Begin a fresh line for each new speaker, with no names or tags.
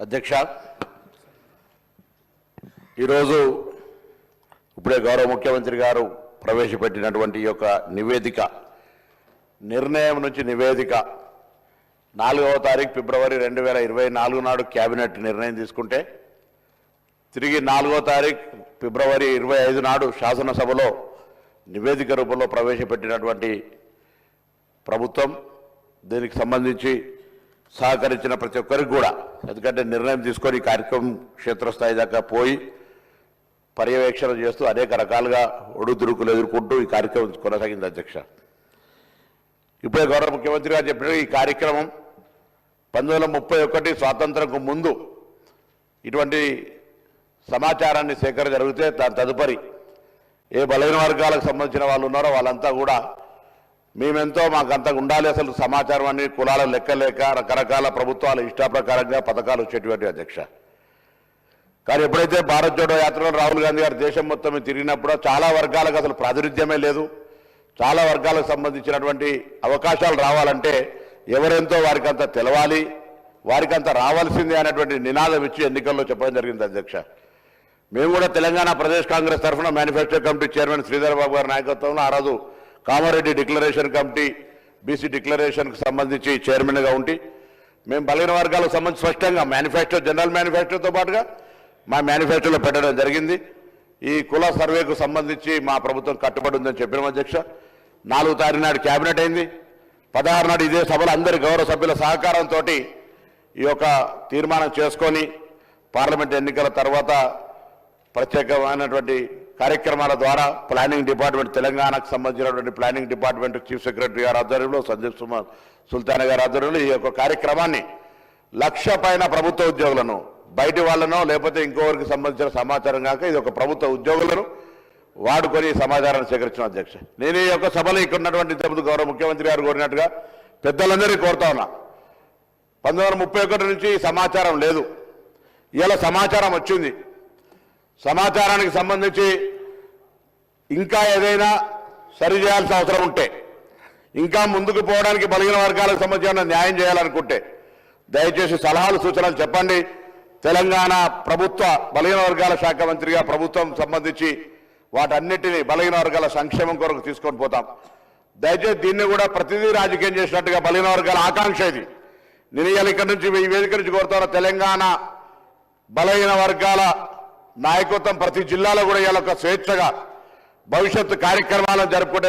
అధ్యక్ష ఈరోజు ఇప్పుడే గౌరవ ముఖ్యమంత్రి గారు ప్రవేశపెట్టినటువంటి యొక్క నివేదిక నిర్ణయం నుంచి నివేదిక నాలుగవ తారీఖు ఫిబ్రవరి రెండు వేల ఇరవై నాలుగు నాడు కేబినెట్ నిర్ణయం తీసుకుంటే తిరిగి నాలుగో తారీఖు ఫిబ్రవరి ఇరవై ఐదు నాడు శాసనసభలో నివేదిక రూపంలో ప్రవేశపెట్టినటువంటి ప్రభుత్వం దీనికి సంబంధించి సహకరించిన ప్రతి ఒక్కరికి కూడా. ఎందుకంటే నిర్ణయం తీసుకొని కార్యక్రమం క్షేత్రస్థాయి దాకా పోయి పర్యవేక్షణ చేస్తూ అనేక రకాలుగా ఒడుదురుకులు ఎదుర్కొంటూ ఈ కార్యక్రమం కొనసాగింది అధ్యక్ష. ఇప్పుడే గౌరవ ముఖ్యమంత్రి గారు చెప్పిన ఈ కార్యక్రమం పంతొమ్మిది ముప్పై ఒకటి స్వాతంత్రంకు ముందు ఇటువంటి సమాచారాన్ని సేకరణ జరిగితే దాని తదుపరి ఏ బలహీన వర్గాలకు సంబంధించిన వాళ్ళు ఉన్నారో వాళ్ళంతా కూడా మేమెంతో మాకు అంత ఉండాలి అసలు సమాచారం అన్ని కులాల లెక్కలేక రకరకాల ప్రభుత్వాల ఇష్టాప్రకారంగా పథకాలు వచ్చేటువంటి అధ్యక్ష. కానీ ఎప్పుడైతే భారత్ జోడో యాత్రలో రాహుల్ గాంధీ గారు దేశం మొత్తం తిరిగినప్పుడు చాలా వర్గాలకు అసలు ప్రాతినిధ్యమే లేదు. చాలా వర్గాలకు సంబంధించినటువంటి అవకాశాలు రావాలంటే ఎవరెంతో వారికి అంత తెలవాలి వారికి అంత రావాల్సిందే అనేటువంటి నినాదం ఇచ్చి ఎన్నికల్లో చెప్పడం జరిగింది అధ్యక్ష. మేము కూడా తెలంగాణ ప్రదేశ్ కాంగ్రెస్ తరఫున manifesto committee chairman Sridhar Babu గారి నాయకత్వంలో ఆ రోజు కామారెడ్డి డిక్లరేషన్ కమిటీ బీసీ డిక్లరేషన్కి సంబంధించి చైర్మన్గా ఉండి మేము బలహీన వర్గాలకు సంబంధించి స్పష్టంగా మేనిఫెస్టో జనరల్ మేనిఫెస్టోతో పాటుగా మా మేనిఫెస్టోలో పెట్టడం జరిగింది. ఈ కుల సర్వేకు సంబంధించి మా ప్రభుత్వం కట్టుబడి ఉందని చెప్పిన అధ్యక్ష. నాలుగు తారీఖు నాడు క్యాబినెట్ అయింది. పదహారు నాడు ఇదే సభలో అందరి గౌరవ సభ్యుల సహకారంతో ఈ యొక్క తీర్మానం చేసుకొని పార్లమెంట్ ఎన్నికల తర్వాత ప్రత్యేకమైనటువంటి కార్యక్రమాల ద్వారా ప్లానింగ్ డిపార్ట్మెంట్ తెలంగాణకు సంబంధించినటువంటి ప్లానింగ్ డిపార్ట్మెంట్ చీఫ్ సెక్రటరీ గారి ఆధ్వర్యంలో సందీప్ సుమార్ సుల్తాన్ గారి ఆధ్వర్యంలో ఈ యొక్క కార్యక్రమాన్ని లక్ష పైన ప్రభుత్వ ఉద్యోగులను బయటి వాళ్ళనో లేకపోతే ఇంకోరికి సంబంధించిన సమాచారం కాక ఇది ఒక ప్రభుత్వ ఉద్యోగులను వాడుకొని సమాచారాన్ని సేకరించిన అధ్యక్ష. నేను ఈ యొక్క సభలో ఇక్కడ ఉన్నటువంటి ఇంతకుముందు గౌరవ ముఖ్యమంత్రి గారు కోరినట్టుగా పెద్దలందరికీ కోరుతా ఉన్నా. పంతొమ్మిది వందల ముప్పై ఒకటి నుంచి ఈ సమాచారం లేదు. ఇలా సమాచారం వచ్చింది. సమాచారానికి సంబంధించి ఇంకా ఏదైనా సరి చేయాల్సిన అవసరం ఉంటే ఇంకా ముందుకు పోవడానికి బలిగిన వర్గాలకు సంబంధించిన న్యాయం చేయాలనుకుంటే దయచేసి సలహాలు సూచనలు చెప్పండి. తెలంగాణ ప్రభుత్వ బలహీన వర్గాల శాఖ మంత్రిగా ప్రభుత్వం సంబంధించి వాటన్నిటిని బలహీన వర్గాల సంక్షేమం కొరకు తీసుకొని పోతాం. దయచేసి దీన్ని కూడా ప్రతిదీ రాజకీయం చేసినట్టుగా బలహీన వర్గాల ఆకాంక్ష ఇది. నేను ఇక్కడి నుంచి ఈ వేదిక నుంచి కోరుతాను తెలంగాణ బలహీన వర్గాల నాయకత్వం ప్రతి జిల్లాలో కూడా ఇవాళ ఒక స్వేచ్ఛగా భవిష్యత్తు కార్యక్రమాలను జరుపుకుంటే